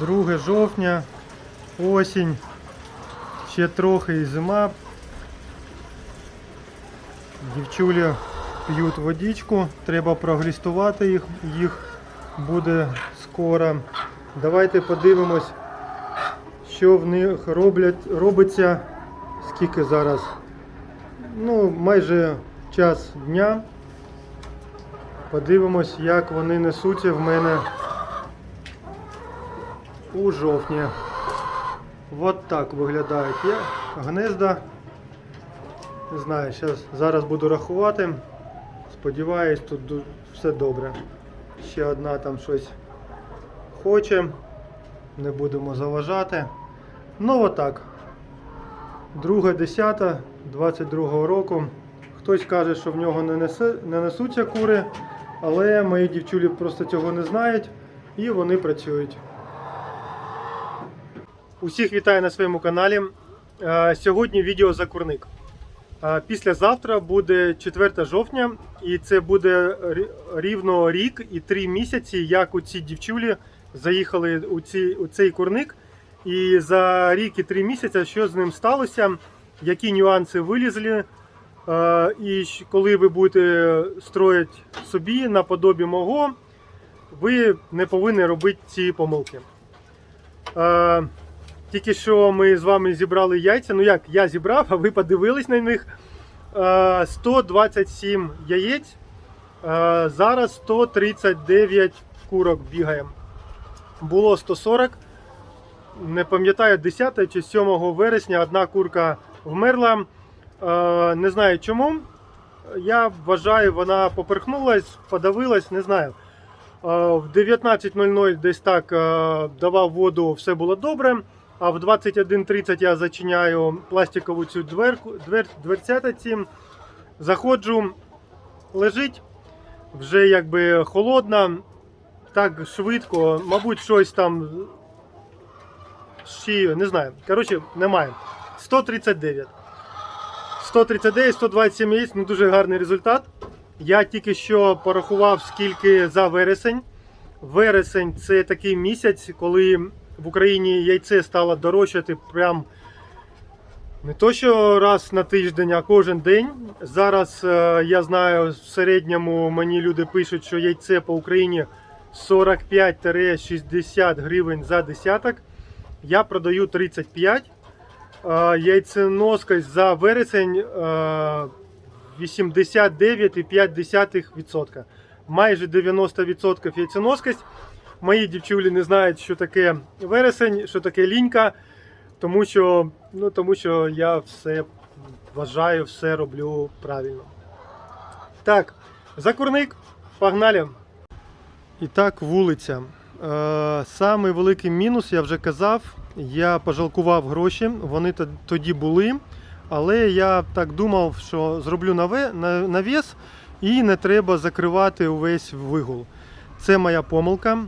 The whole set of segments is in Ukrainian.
2 жовтня, осінь, ще трохи і зима. Дівчулі п'ють водичку, треба проглістувати їх, їх буде скоро. Давайте подивимось, що в них роблять, робиться, скільки зараз. Ну, майже час дня. Подивимось, як вони несуться в мене у жовтні. От так виглядають є гнезда. Не знаю, щас, зараз буду рахувати. Сподіваюсь, тут все добре. Ще одна там щось хоче. Не будемо заважати. Ну отак. Друга десята 22 року. Хтось каже, що в нього не, несе, не несуться кури, але мої дівчулі просто цього не знають і вони працюють. Усіх вітаю на своєму каналі. Е, Сьогодні відео за курник. Е, Післязавтра буде 4 жовтня, і це буде рівно рік і 3 місяці, як у ці дівчулі заїхали у, ці, у цей курник. І за рік і 3 місяці, що з ним сталося, які нюанси вилізли. Е, І коли ви будете строїти собі наподобі мого, ви не повинні робити ці помилки. Е, Тільки що ми з вами зібрали яйця. Ну як, я зібрав, а ви подивились на них. Е, 127 яєць. Е, Зараз 139 курок бігає. Було 140. Не пам'ятаю, 10 чи 7 вересня одна курка вмерла. Е, Не знаю чому. Я вважаю, вона поперхнулась, подавилась, не знаю. Е, В 19.00 десь так е, давав воду, все було добре. А в 21.30 я зачиняю пластикову цю дверку, двер, дверцятаці. Заходжу, лежить, вже якби холодна, так швидко, мабуть, щось там ще, не знаю. Коротше, немає. 139. 139, 127 яєць, ну дуже гарний результат. Я тільки що порахував, скільки за вересень. Вересень це такий місяць, коли в Україні яйце стало дорожчати прям не то, що раз на тиждень, а кожен день. Зараз е, я знаю, в середньому мені люди пишуть, що яйце по Україні 45-60 гривень за десяток. Я продаю 35. Е, Яйценоскость за вересень е, 89,5%. Майже 90% яйценоскость. Мої дівчулі не знають, що таке вересень, що таке лінька, тому що, ну, тому що я все вважаю, все роблю правильно. Так, закурник, погнали. І так, вулиця. Е, самий великий мінус, я вже казав, я пожалкував гроші, вони тоді були, але я так думав, що зроблю навіс і не треба закривати увесь вигул. Це моя помилка.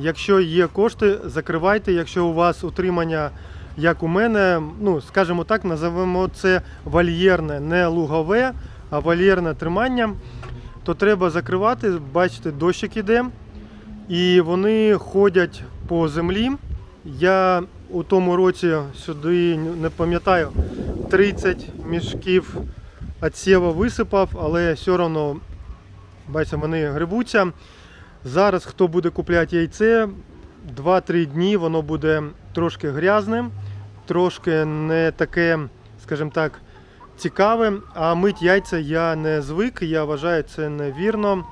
Якщо є кошти, закривайте. Якщо у вас утримання, як у мене, ну скажімо так, називаємо це вольєрне, не лугове, а вольєрне тримання, то треба закривати. Бачите, дощик іде, і вони ходять по землі. Я у тому році сюди не пам'ятаю 30 мішків відсєва висипав, але все одно, бачите, вони грибуться. Зараз, хто буде купляти яйце, 2-3 дні воно буде трошки грязним, трошки не таке, скажімо так, цікаве. А мить яйця я не звик, я вважаю це невірно.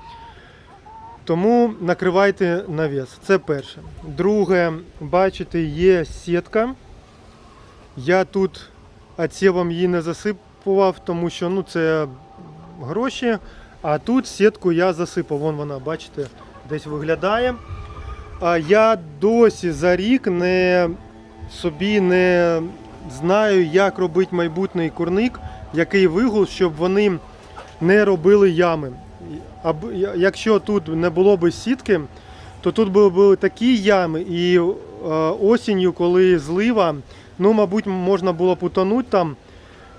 Тому накривайте навіс. Це перше. Друге, бачите, є сітка. Я тут отсівом її не засипував, тому що ну, це гроші. А тут сітку я засипав. Вон вона, бачите, десь виглядає. А я досі за рік не собі не знаю, як робити майбутній курник, який вигул, щоб вони не робили ями. Якщо тут не було б сітки, то тут були такі ями, і е, осінню, коли злива, ну, мабуть, можна було б утонути там.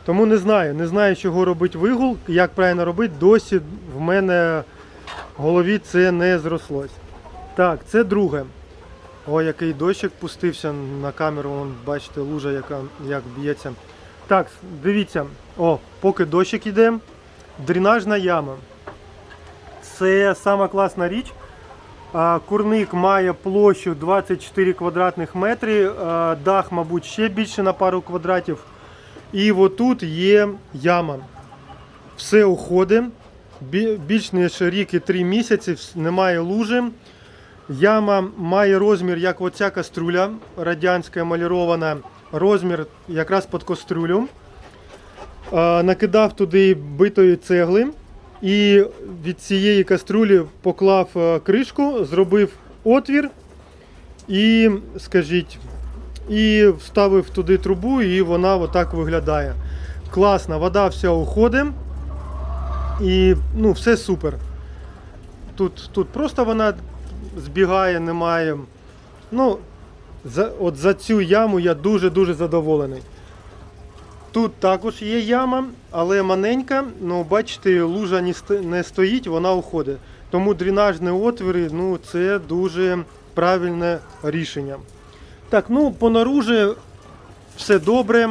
Тому не знаю, не знаю, чого робити вигул, як правильно робити. Досі в мене в голові це не зрослось. Так, це друге. Ой, який дощик пустився на камеру, вон, бачите, лужа, яка як б'ється. Так, дивіться, о, поки дощик іде, дренажна яма. Це сама класна річ. Курник має площу 24 квадратних метри, дах, мабуть, ще більше на пару квадратів. І отут є яма. Все уходить. Бі- Більш ніж рік і 3 місяці, немає лужи. Яма має розмір, як оця каструля радянська емалірована, розмір якраз під каструлю. Накидав туди битої цегли і від цієї каструлі поклав е, кришку, зробив отвір і, скажіть, і вставив туди трубу, і вона отак виглядає. Класна, вода вся уходить. І ну, все супер. Тут, тут просто вона збігає, немає. Ну, за, от за цю яму я дуже-дуже задоволений. Тут також є яма, але маленька, ну бачите, лужа не, стоїть, вона уходить. Тому дренажні отвори ну, це дуже правильне рішення. Так, ну понаружі все добре,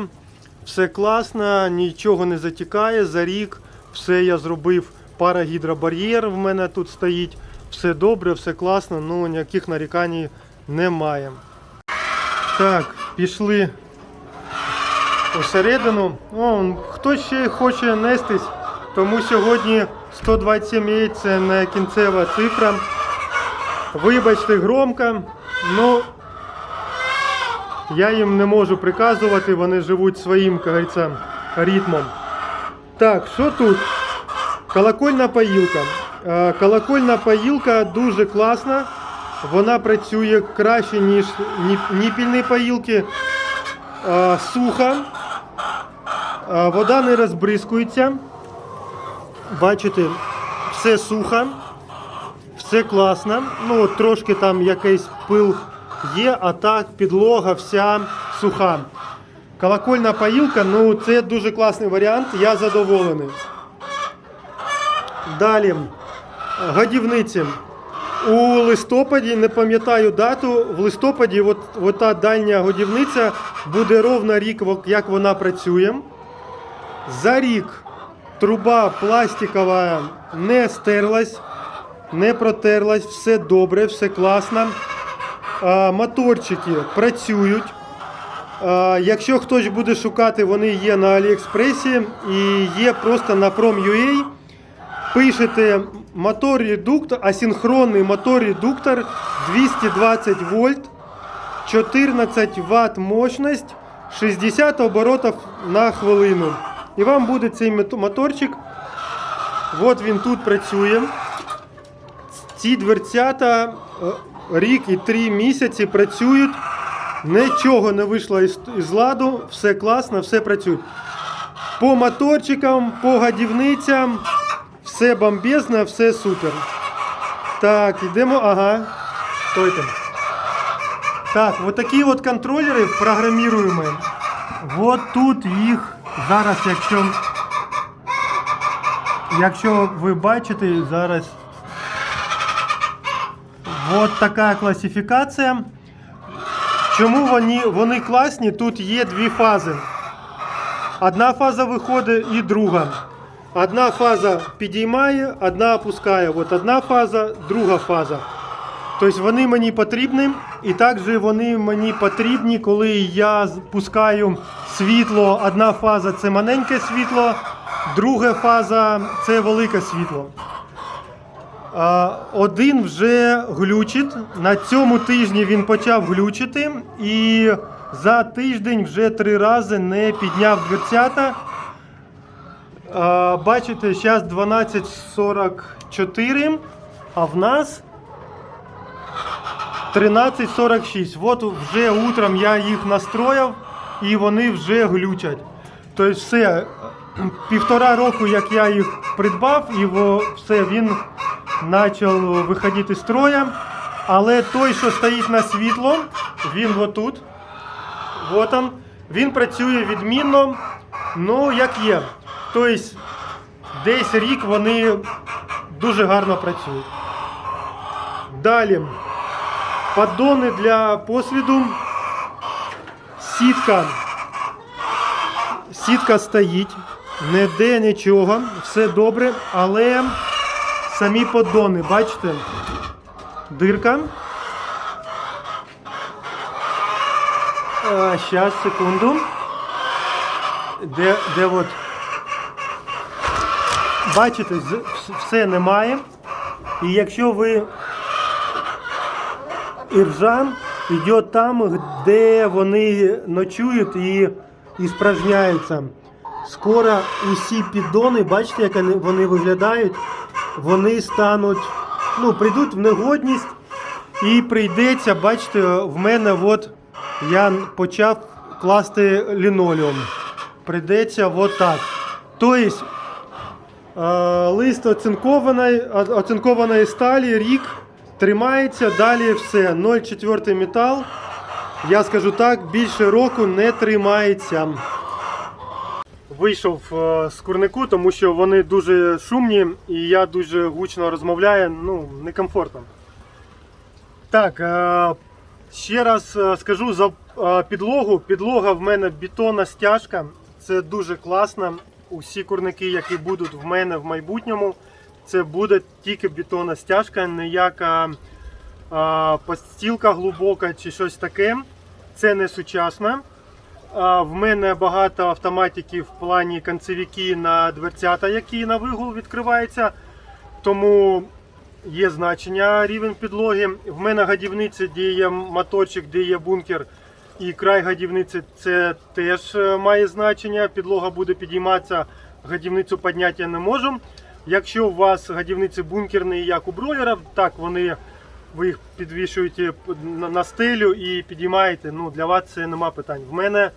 все класно, нічого не затікає. За рік все я зробив. Парагідробар'єр в мене тут стоїть. Все добре, все класно, ну ніяких нарікань немає. Так, пішли усередину. О, хто ще хоче нестись, тому сьогодні 127 яєць це не кінцева цифра. Вибачте, громко, ну я їм не можу приказувати, вони живуть своїм, говориться, ритмом. Так, що тут? Колокольна поїлка. Е, Колокольна поїлка дуже класна. Вона працює краще, ніж ніпільні поїлки. Е, Суха. Е, Вода не розбризкується. Бачите, все сухо, все класно. Ну, трошки там якийсь пил є, а так підлога вся суха. Колокольна поїлка, ну це дуже класний варіант, я задоволений. Далі, годівниці. У листопаді, не пам'ятаю дату, в листопаді от, от та дальня годівниця буде ровно рік, як вона працює. За рік труба пластикова не стерлась, не протерлась, все добре, все класно. Моторчики працюють. Якщо хтось буде шукати, вони є на Аліекспресі і є просто на Prom.ua. Пишете мотор редуктор, асинхронний мотор редуктор 220 вольт, 14 Вт мощність, 60 оборотів на хвилину. І вам буде цей моторчик. От він тут працює. Ці дверцята е, рік і три місяці працюють. Нічого не вийшло із, із ладу, все класно, все працює. По моторчикам, по годівницям, все бомбезно, все супер. Так, йдемо. Ага. Стойте. Так, от такі от контролери програміруємо. От тут їх зараз, якщо. Якщо ви бачите, зараз. От така класифікація. Чому вони, вони класні? Тут є дві фази. Одна фаза виходить і друга. Одна фаза підіймає, одна опускає. От одна фаза, друга фаза. Тобто вони мені потрібні, і також вони мені потрібні, коли я пускаю світло. Одна фаза це маленьке світло, друга фаза це велике світло. Один вже глючить. На цьому тижні він почав глючити і за тиждень вже три рази не підняв дверцята. Бачите, зараз 12.44, а в нас 13.46. От вже утром я їх настроїв і вони вже глючать. Тобто все, півтора року, як я їх придбав, і все, він почав виходити з строя. Але той, що стоїть на світло, він отут. Вот он. Він працює відмінно, ну як є. Тобто десь рік вони дуже гарно працюють. Далі. Поддони для посвіду. Сітка. Сітка стоїть, не де нічого, все добре, але самі поддони, бачите, дирка. А, щас, секунду. Де, де от. Бачите, все немає. І якщо ви іржа йде там, де вони ночують і, і спражняються. Скоро усі піддони, бачите, як вони- виглядають, вони стануть, ну, прийдуть в негодність і прийдеться, бачите, в мене от я почав класти лінолеум. Прийдеться от так. Тобто Е, Лист оцинкованої, оцинкованої сталі, рік тримається, далі все. 0,4 метал. Я скажу так, більше року не тримається. Вийшов е, з курнику, тому що вони дуже шумні і я дуже гучно розмовляю, ну, некомфортно. Так, е, ще раз е, скажу за підлогу. Підлога в мене бетонна стяжка. Це дуже класно. Усі курники, які будуть в мене в майбутньому, це буде тільки бетонна стяжка, ніяка постілка глибока чи щось таке. Це не сучасно. В мене багато автоматики в плані концевики на дверцята, які на вигул відкриваються. Тому є значення рівень підлоги. В мене гадівниця, де є моточок, де є бункер, і край гадівниці це теж е, має значення. Підлога буде підійматися, гадівницю підняти не можу. Якщо у вас гадівниці бункерні, як у бройлерів, так вони ви їх підвішуєте на- стелю і підіймаєте. Ну, для вас це нема питань. В мене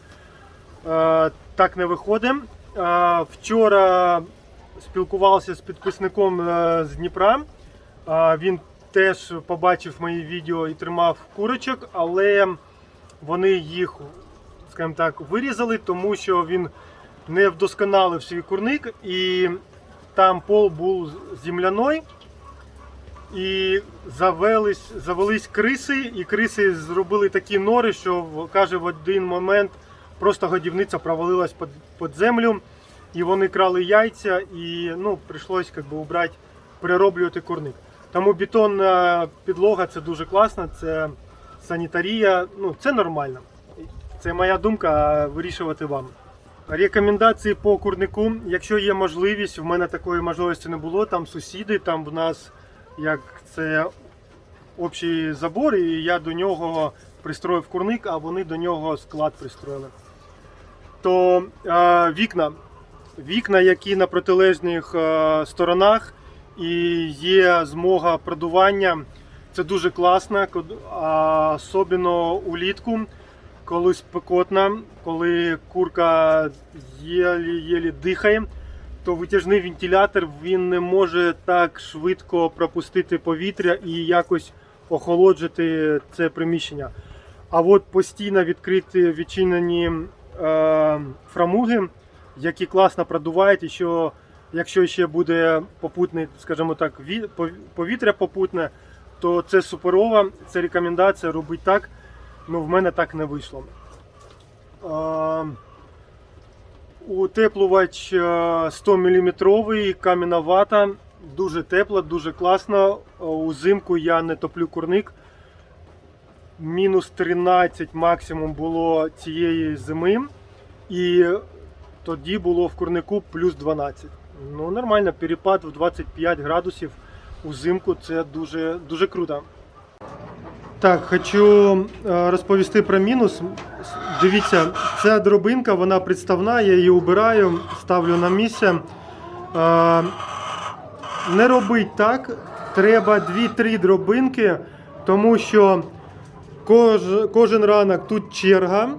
так не виходить. Е, вчора спілкувався з підписником е, з Дніпра. Е, він теж побачив мої відео і тримав курочок, але вони їх, скажімо так, вирізали, тому що він не вдосконалив свій курник і там пол був земляной. І завелись, завелись криси, і криси зробили такі нори, що каже в один момент просто годівниця провалилась під, під землю, і вони крали яйця, і ну, прийшлось як би, убрати, перероблювати курник. Тому бетонна підлога це дуже класно, це санітарія, ну це нормально. Це моя думка, вирішувати вам. Рекомендації по курнику. Якщо є можливість, в мене такої можливості не було. Там сусіди, там в нас як це общий забор, і я до нього пристроїв курник, а вони до нього склад пристроїли. То е, вікна. Вікна, які на протилежних е, сторонах, і є змога продування. Це дуже класно, особливо улітку, коли спекотно, коли курка єлі-єлі дихає, то витяжний вентилятор він не може так швидко пропустити повітря і якось охолоджити це приміщення. А от постійно відкриті відчинені фрамуги, які класно продувають, і що якщо ще буде попутне, скажімо так, повітря попутне, то це суперова, це рекомендація робити так. Ну, в мене так не вийшло. Е, Утеплювач е, 100 мм, кам'яна вата, дуже тепло, дуже класно. Е, Узимку я не топлю курник. Мінус 13 максимум було цієї зими. І тоді було в курнику плюс 12. Ну, нормально, перепад в 25 градусів узимку це дуже, дуже круто. Так, хочу е, розповісти про мінус. Дивіться, ця дробинка, вона представна, я її убираю, ставлю на місце. Е, Не робить так. Треба 2-3 дробинки, тому що кож, кожен ранок тут черга,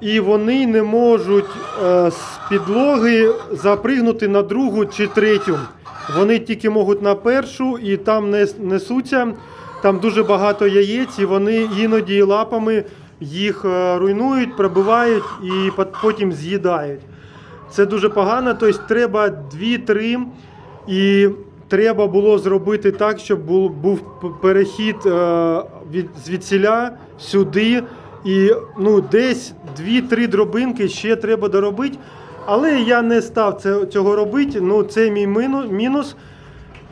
і вони не можуть е, з підлоги запригнути на другу чи третю. Вони тільки можуть на першу і там нес- несуться. Там дуже багато яєць, і вони іноді лапами їх е, руйнують, пробивають і потім з'їдають. Це дуже погано, тобто треба 2-3 і треба було зробити так, щоб був, був перехід е, від звідсіля сюди. І ну, десь 2-3 дробинки ще треба доробити. Але я не став це, цього робити. Ну, це мій мінус.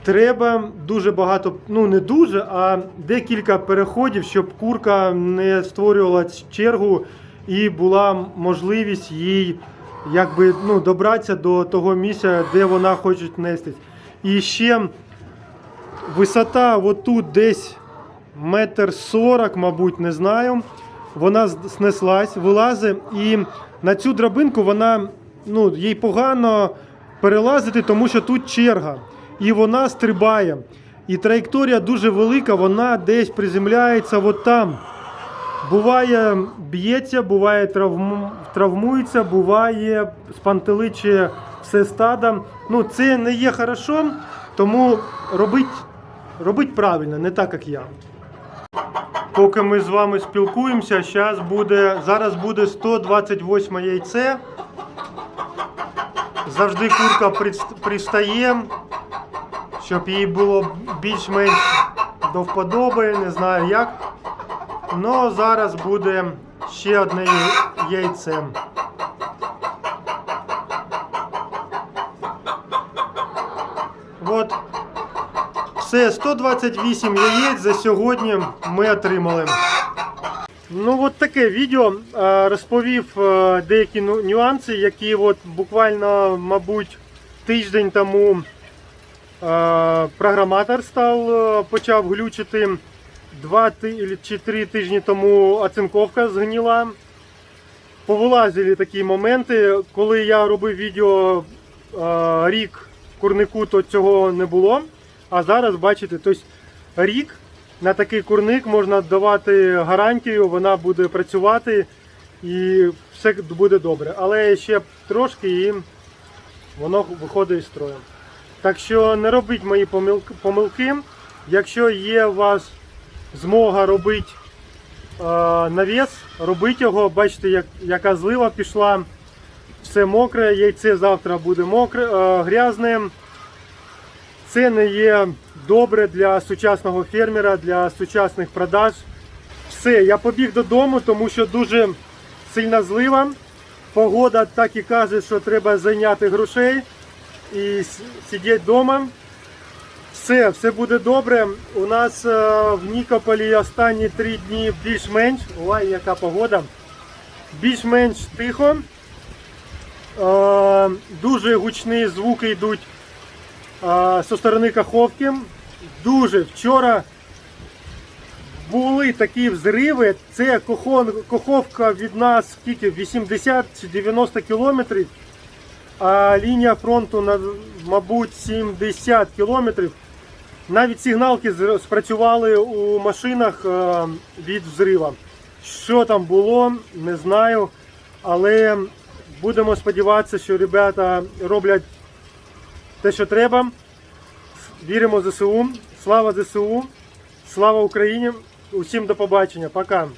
Треба дуже багато, ну не дуже, а декілька переходів, щоб курка не створювала чергу і була можливість їй якби ну, добратися до того місця, де вона хоче нестись. І ще висота отут десь метр сорок, мабуть, не знаю. Вона снеслась, вилазить, і на цю драбинку вона ну, їй погано перелазити, тому що тут черга. І вона стрибає. І траєкторія дуже велика, вона десь приземляється от там. Буває б'ється, буває травму, травмується, буває спантеличує все стадо. Ну, це не є хорошо, тому робить, робить правильно, не так, як я. Поки ми з вами спілкуємося, зараз буде, зараз буде 128 яйце. Завжди курка пристає, щоб їй було більш-менш до вподоби, не знаю як. Ну, зараз буде ще одне яйце. От. Все, 128 яєць за сьогодні ми отримали. Ну, от таке відео Е, розповів е, деякі нюанси, які от буквально, мабуть, тиждень тому е, програматор став, почав глючити. Два чи три тижні тому оцинковка згніла. Повилазили такі моменти. Коли я робив відео рік курнику, то цього не було. А зараз бачите, тобто рік на такий курник можна давати гарантію, вона буде працювати і все буде добре. Але ще трошки і воно виходить із строю. Так що не робіть мої помилки-. Якщо є у вас змога робити навіс, робіть його, бачите, як, яка злива пішла, все мокре, яйце завтра буде мокре, грязне. Це не є добре для сучасного фермера, для сучасних продаж. Все, я побіг додому, тому що дуже сильна злива. Погода так і каже, що треба зайняти грошей і сидіти вдома. Все, все буде добре. У нас е, в Нікополі останні три дні більш-менш. Ой, яка погода. Більш-менш тихо. Е, дуже гучні звуки йдуть е, зі сторони Каховки. Дуже вчора були такі взриви. Це Кохон, Каховка від нас скільки 80 чи 90 кілометрів. А лінія фронту, на, мабуть, 70 кілометрів. Навіть сигналки спрацювали у машинах е, від взрива. Що там було, не знаю. Але будемо сподіватися, що ребята роблять те, що треба. Віримо в ЗСУ. Слава ЗСУ. Слава Україні. Усім до побачення. Пока.